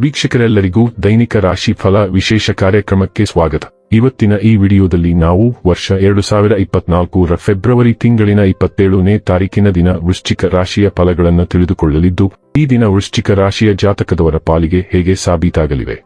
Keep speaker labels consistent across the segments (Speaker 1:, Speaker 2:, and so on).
Speaker 1: ವೀಕ್ಷಕರೆಲ್ಲರಿಗೂ ದೈನಿಕ ರಾಶಿ ಫಲ ವಿಶೇಷ ಕಾರ್ಯಕ್ರಮಕ್ಕೆ ಸ್ವಾಗತ. ಇವತ್ತಿನ ಈ ವಿಡಿಯೋದಲ್ಲಿ ನಾವು ವರ್ಷ ಎರಡು ಸಾವಿರ ಇಪ್ಪತ್ನಾಲ್ಕರ ಫೆಬ್ರವರಿ ತಿಂಗಳಿನ ಇಪ್ಪತ್ತೇಳನೇ ತಾರೀಕಿನ ದಿನ ವೃಶ್ಚಿಕ ರಾಶಿಯ ಫಲಗಳನ್ನು ತಿಳಿದುಕೊಳ್ಳಲಿದ್ದು, ಈ ದಿನ ವೃಶ್ಚಿಕ ರಾಶಿಯ ಜಾತಕದವರ ಪಾಲಿಗೆ ಹೇಗೆ ಸಾಬೀತಾಗಲಿವೆ?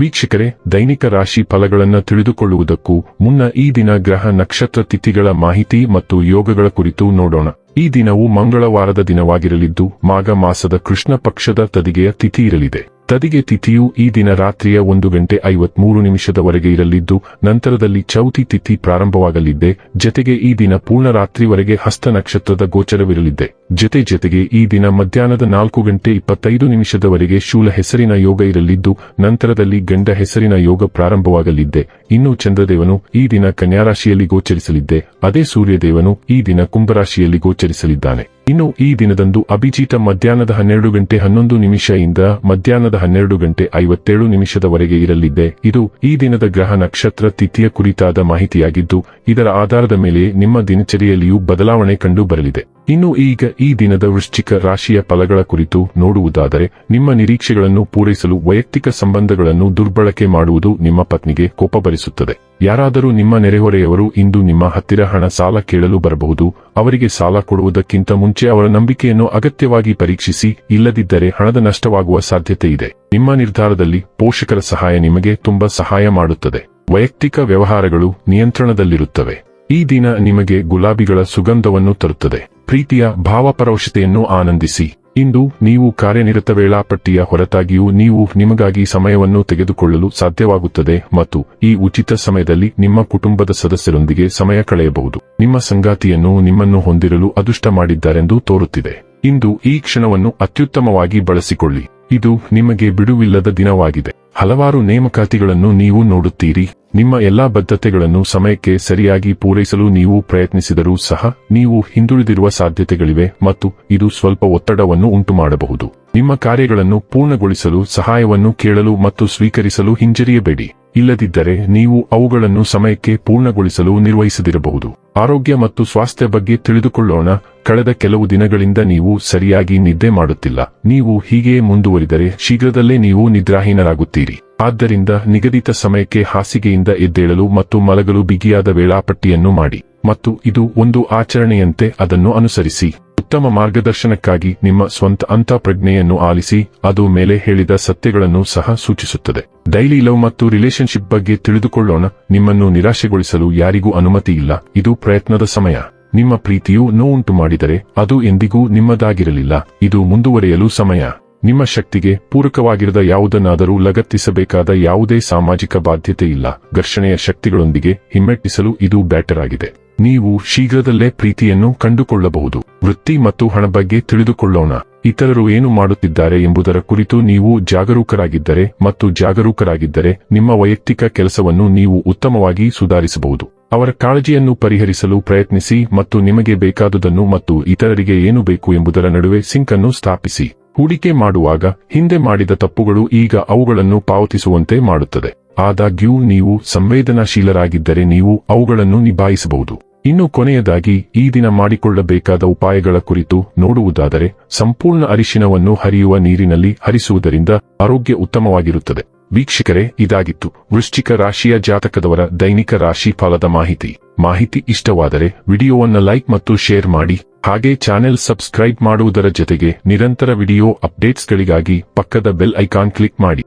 Speaker 1: ವೀಕ್ಷಕರೇ, ದೈನಿಕ ರಾಶಿ ಫಲಗಳನ್ನು ತಿಳಿದುಕೊಳ್ಳುವುದಕ್ಕೂ ಮುನ್ನ ಈ ದಿನ ಗ್ರಹ ನಕ್ಷತ್ರ ತಿಥಿಗಳ ಮಾಹಿತಿ ಮತ್ತು ಯೋಗಗಳ ಕುರಿತು ನೋಡೋಣ. ಈ ದಿನವು ಮಂಗಳವಾರದ ದಿನವಾಗಿರಲಿದ್ದು, ಮಾಘ ಮಾಸದ ಕೃಷ್ಣ ಪಕ್ಷದ ತದಿಗೆಯ ತಿಥಿ ಇರಲಿದೆ. ತದಿಗೆ ತಿಥಿಯು ಈ ದಿನ ರಾತ್ರಿಯ ಒಂದು ಗಂಟೆ ಐವತ್ಮೂರು ನಿಮಿಷದವರೆಗೆ ಇರಲಿದ್ದು, ನಂತರದಲ್ಲಿ ಚೌತಿ ತಿಥಿ ಪ್ರಾರಂಭವಾಗಲಿದ್ದೆ, ಜತೆಗೆ ಈ ದಿನ ಪೂರ್ಣ ರಾತ್ರಿವರೆಗೆ ಹಸ್ತ ನಕ್ಷತ್ರದ ಗೋಚರವಿರಲಿದೆ ಜತೆ ಜತೆಗೆ ಈ ದಿನ ಮಧ್ಯಾಹ್ನದ ನಾಲ್ಕು ಗಂಟೆ ಇಪ್ಪತ್ತೈದು ನಿಮಿಷದವರೆಗೆ ಶೂಲ ಹೆಸರಿನ ಯೋಗ ಇರಲಿದ್ದು, ನಂತರದಲ್ಲಿ ಗಂಡ ಹೆಸರಿನ ಯೋಗ ಪ್ರಾರಂಭವಾಗಲಿದ್ದೆ. ಇನ್ನು ಚಂದ್ರದೇವನು ಈ ದಿನ ಕನ್ಯಾರಾಶಿಯಲ್ಲಿ ಗೋಚರಿಸಲಿದ್ದೆ. ಅದೇ ಸೂರ್ಯದೇವನು ಈ ದಿನ ಕುಂಭರಾಶಿಯಲ್ಲಿ ಗೋಚರಿಸಲಿದ್ದಾನೆ. ಇನ್ನು ಈ ದಿನದಂದು ಅಭಿಜಿತ ಮಧ್ಯಾಹ್ನದ ಹನ್ನೆರಡು ಗಂಟೆ ಹನ್ನೊಂದು ನಿಮಿಷದಿಂದ ಮಧ್ಯಾಹ್ನದ ಹನ್ನೆರಡು ಗಂಟೆ ಐವತ್ತೇಳು ನಿಮಿಷದವರೆಗೆ ಇರಲಿದೆ ಇದು ಈ ದಿನದ ಗ್ರಹ ನಕ್ಷತ್ರ ತಿಥಿಯ ಕುರಿತಾದ ಮಾಹಿತಿಯಾಗಿದ್ದು, ಇದರ ಆಧಾರದ ಮೇಲೆ ನಿಮ್ಮ ದಿನಚರಿಯಲ್ಲಿಯೂ ಬದಲಾವಣೆ ಕಂಡು ಬರಲಿದೆ. ಇನ್ನು ಈಗ ಈ ದಿನದ ವೃಶ್ಚಿಕ ರಾಶಿಯ ಫಲಗಳ ಕುರಿತು ನೋಡುವುದಾದರೆ, ನಿಮ್ಮ ನಿರೀಕ್ಷೆಗಳನ್ನು ಪೂರೈಸಲು ವೈಯಕ್ತಿಕ ಸಂಬಂಧಗಳನ್ನು ದುರ್ಬಳಕೆ ಮಾಡುವುದು ನಿಮ್ಮ ಪತ್ನಿಗೆ ಕೋಪ ಬರಿಸುತ್ತದೆ ಯಾರಾದರೂ ನಿಮ್ಮ ನೆರೆಹೊರೆಯವರು ಇಂದು ನಿಮ್ಮ ಹತ್ತಿರ ಹಣ ಸಾಲ ಕೇಳಲು ಬರಬಹುದು, ಅವರಿಗೆ ಸಾಲ ಕೊಡುವುದಕ್ಕಿಂತ ಮುಂಚೆ ಅವರ ನಂಬಿಕೆಯನ್ನು ಅಗತ್ಯವಾಗಿ ಪರೀಕ್ಷಿಸಿ, ಇಲ್ಲದಿದ್ದರೆ ಹಣದ ನಷ್ಟವಾಗುವ ಸಾಧ್ಯತೆ ಇದೆ. ನಿಮ್ಮ ನಿರ್ಧಾರದಲ್ಲಿ ಪೋಷಕರ ಸಹಾಯ ನಿಮಗೆ ತುಂಬಾ ಸಹಾಯ ಮಾಡುತ್ತದೆ. ವೈಯಕ್ತಿಕ ವ್ಯವಹಾರಗಳು ನಿಯಂತ್ರಣದಲ್ಲಿರುತ್ತವೆ. ಈ ದಿನ ನಿಮಗೆ ಗುಲಾಬಿಗಳ ಸುಗಂಧವನ್ನು ತರುತ್ತದೆ. ಪ್ರೀತಿಯ ಭಾವಪರೋಷತೆಯನ್ನು ಆನಂದಿಸಿ. ಇಂದು ನೀವು ಕಾರ್ಯನಿರತ ವೇಳಾಪಟ್ಟಿಯ ಹೊರತಾಗಿಯೂ ನೀವು ನಿಮಗಾಗಿ ಸಮಯವನ್ನು ತೆಗೆದುಕೊಳ್ಳಲು ಸಾಧ್ಯವಾಗುತ್ತದೆ ಮತ್ತು ಈ ಉಚಿತ ಸಮಯದಲ್ಲಿ ನಿಮ್ಮ ಕುಟುಂಬದ ಸದಸ್ಯರೊಂದಿಗೆ ಸಮಯ ಕಳೆಯಬಹುದು. ನಿಮ್ಮ ಸಂಗಾತಿಯನ್ನು ನಿಮ್ಮನ್ನು ಹೊಂದಿರಲು ಅದೃಷ್ಟ ಮಾಡಿದ್ದಾರೆಂದು ತೋರುತ್ತಿದೆ. ಇಂದು ಈ ಕ್ಷಣವನ್ನು ಅತ್ಯುತ್ತಮವಾಗಿ ಬಳಸಿಕೊಳ್ಳಿ. ಇದು ನಿಮಗೆ ಬಿಡುವಿಲ್ಲದ ದಿನವಾಗಿದೆ. ಹಲವಾರು ನೇಮಕಾತಿಗಳನ್ನು ನೀವು ನೋಡುತ್ತೀರಿ. ನಿಮ್ಮ ಎಲ್ಲಾ ಬದ್ಧತೆಗಳನ್ನು ಸಮಯಕ್ಕೆ ಸರಿಯಾಗಿ ಪೂರೈಸಲು ನೀವು ಪ್ರಯತ್ನಿಸಿದರೂ ಸಹ ನೀವು ಹಿಂದುಳಿದಿರುವ ಸಾಧ್ಯತೆಗಳಿವೆ ಮತ್ತು ಇದು ಸ್ವಲ್ಪ ಒತ್ತಡವನ್ನು ಉಂಟುಮಾಡಬಹುದು. ನಿಮ್ಮ ಕಾರ್ಯಗಳನ್ನು ಪೂರ್ಣಗೊಳಿಸಲು ಸಹಾಯವನ್ನು ಕೇಳಲು ಮತ್ತು ಸ್ವೀಕರಿಸಲು ಹಿಂಜರಿಯಬೇಡಿ. ಇಲ್ಲದಿದ್ದರೆ ನೀವು ಅವುಗಳನ್ನು ಸಮಯಕ್ಕೆ ಪೂರ್ಣಗೊಳಿಸಲು ನಿರ್ವಹಿಸದಿರಬಹುದು. ಆರೋಗ್ಯ ಮತ್ತು ಸ್ವಾಸ್ಥ್ಯ ಬಗ್ಗೆ ತಿಳಿದುಕೊಳ್ಳೋಣ. ಕಳೆದ ಕೆಲವು ದಿನಗಳಿಂದ ನೀವು ಸರಿಯಾಗಿ ನಿದ್ದೆ ಮಾಡುತ್ತಿಲ್ಲ. ನೀವು ಹೀಗೆಯೇ ಮುಂದುವರಿದರೆ ಶೀಘ್ರದಲ್ಲೇ ನೀವು ನಿದ್ರಾಹೀನರಾಗುತ್ತೀರಿ. ಆದ್ದರಿಂದ ನಿಗದಿತ ಸಮಯಕ್ಕೆ ಹಾಸಿಗೆಯಿಂದ ಎದ್ದೇಳಲು ಮತ್ತು ಮಲಗಲು ಬಿಗಿಯಾದ ವೇಳಾಪಟ್ಟಿಯನ್ನು ಮಾಡಿ. ಮತ್ತು ಇದು ಒಂದು ಆಚರಣೆಯಂತೆ ಅದನ್ನು ಅನುಸರಿಸಿ. ಉತ್ತಮ ಮಾರ್ಗದರ್ಶನಕ್ಕಾಗಿ ನಿಮ್ಮ ಸ್ವಂತ ಅಂತಃಪ್ರಜ್ಞೆಯನ್ನು ಆಲಿಸಿ, ಅದು ಮೇಲೆ ಹೇಳಿದ ಸತ್ಯಗಳನ್ನು ಸಹ ಸೂಚಿಸುತ್ತದೆ. ಡೈಲಿ ಲವ್ ಮತ್ತು ರಿಲೇಶನ್ಶಿಪ್ ಬಗ್ಗೆ ತಿಳಿದುಕೊಳ್ಳೋಣ, ನಿಮ್ಮನ್ನು ನಿರಾಶೆಗೊಳಿಸಲು ಯಾರಿಗೂ ಅನುಮತಿ ಇಲ್ಲ, ಇದು ಪ್ರಯತ್ನದ ಸಮಯ. ನಿಮ್ಮ ಪ್ರೀತಿಯು ನೋವುಂಟು ಮಾಡಿದರೆ, ಅದು ಎಂದಿಗೂ ನಿಮ್ಮದಾಗಿರಲಿಲ್ಲ, ಇದು ಮುಂದುವರಿಯಲು ಸಮಯ. ನಿಮ್ಮ ಶಕ್ತಿಗೆ ಪೂರಕವಾಗಿರದ ಯಾವುದನ್ನಾದರೂ ಲಗತ್ತಿಸಬೇಕಾದ ಯಾವುದೇ ಸಾಮಾಜಿಕ ಬಾಧ್ಯತೆ ಇಲ್ಲ, ಘರ್ಷಣೆಯ ಶಕ್ತಿಗಳೊಂದಿಗೆ ಹಿಮ್ಮೆಟ್ಟಿಸಲು ಇದು ಬ್ಯಾಟರ್ ಆಗಿದೆ. ನೀವು ಶೀಘ್ರದಲ್ಲೇ ಪ್ರೀತಿಯನ್ನು ಕಂಡುಕೊಳ್ಳಬಹುದು. ವೃತ್ತಿ ಮತ್ತು ಹಣ ಬಗ್ಗೆ ತಿಳಿದುಕೊಳ್ಳೋಣ. ಇತರರು ಏನು ಮಾಡುತ್ತಿದ್ದಾರೆ ಎಂಬುದರ ಕುರಿತು ನೀವು ಜಾಗರೂಕರಾಗಿದ್ದರೆ ಮತ್ತು ಜಾಗರೂಕರಾಗಿದ್ದರೆ ನಿಮ್ಮ ವೈಯಕ್ತಿಕ ಕೆಲಸವನ್ನು ನೀವು ಉತ್ತಮವಾಗಿ ಸುಧಾರಿಸಬಹುದು. ಅವರ ಕಾಳಜಿಯನ್ನು ಪರಿಹರಿಸಲು ಪ್ರಯತ್ನಿಸಿ ಮತ್ತು ನಿಮಗೆ ಬೇಕಾದುದನ್ನು ಮತ್ತು ಇತರರಿಗೆ ಏನು ಬೇಕು ಎಂಬುದರ ನಡುವೆ ಸಿಂಕ್ ಅನ್ನು ಸ್ಥಾಪಿಸಿ. ಹೂಡಿಕೆ ಮಾಡುವಾಗ ಹಿಂದೆ ಮಾಡಿದ ತಪ್ಪುಗಳು ಈಗ ಅವುಗಳನ್ನು ಪಾವತಿಸುವಂತೆ ಮಾಡುತ್ತದೆ. ಆದಾಗ್ಯೂ ನೀವು ಸಂವೇದನಾಶೀಲರಾಗಿದ್ದರೆ ನೀವು ಅವುಗಳನ್ನು ನಿಭಾಯಿಸಬಹುದು. ಇನ್ನು ಕೊನೆಯದಾಗಿ ಈ ದಿನ ಮಾಡಿಕೊಳ್ಳಬೇಕಾದ ಉಪಾಯಗಳ ಕುರಿತು ನೋಡುವುದಾದರೆ ಸಂಪೂರ್ಣ ಅರಿಶಿನವನ್ನು ಹರಿಯುವ ನೀರಿನಲ್ಲಿ ಹರಿಸುವುದರಿಂದ ಆರೋಗ್ಯ ಉತ್ತಮವಾಗಿರುತ್ತದೆ. ವೀಕ್ಷಕರೇ, ಇದಾಗಿತ್ತು. ವೃಶ್ಚಿಕ ರಾಶಿಯ ಜಾತಕದವರ ದೈನಿಕ ರಾಶಿ ಫಲದ ಮಾಹಿತಿ. ಮಾಹಿತಿ ಇಷ್ಟವಾದರೆ ವಿಡಿಯೋವನ್ನು ಲೈಕ್ ಮತ್ತು ಶೇರ್ ಮಾಡಿ. ಹಾಗೆ ಚಾನೆಲ್ ಸಬ್ಸ್ಕ್ರೈಬ್ ಮಾಡುವುದರ ಜೊತೆಗೆ ನಿರಂತರ ವಿಡಿಯೋ ಅಪ್ಡೇಟ್ಸ್ಗಳಿಗಾಗಿ ಪಕ್ಕದ ಬೆಲ್ ಐಕಾನ್ ಕ್ಲಿಕ್ ಮಾಡಿ.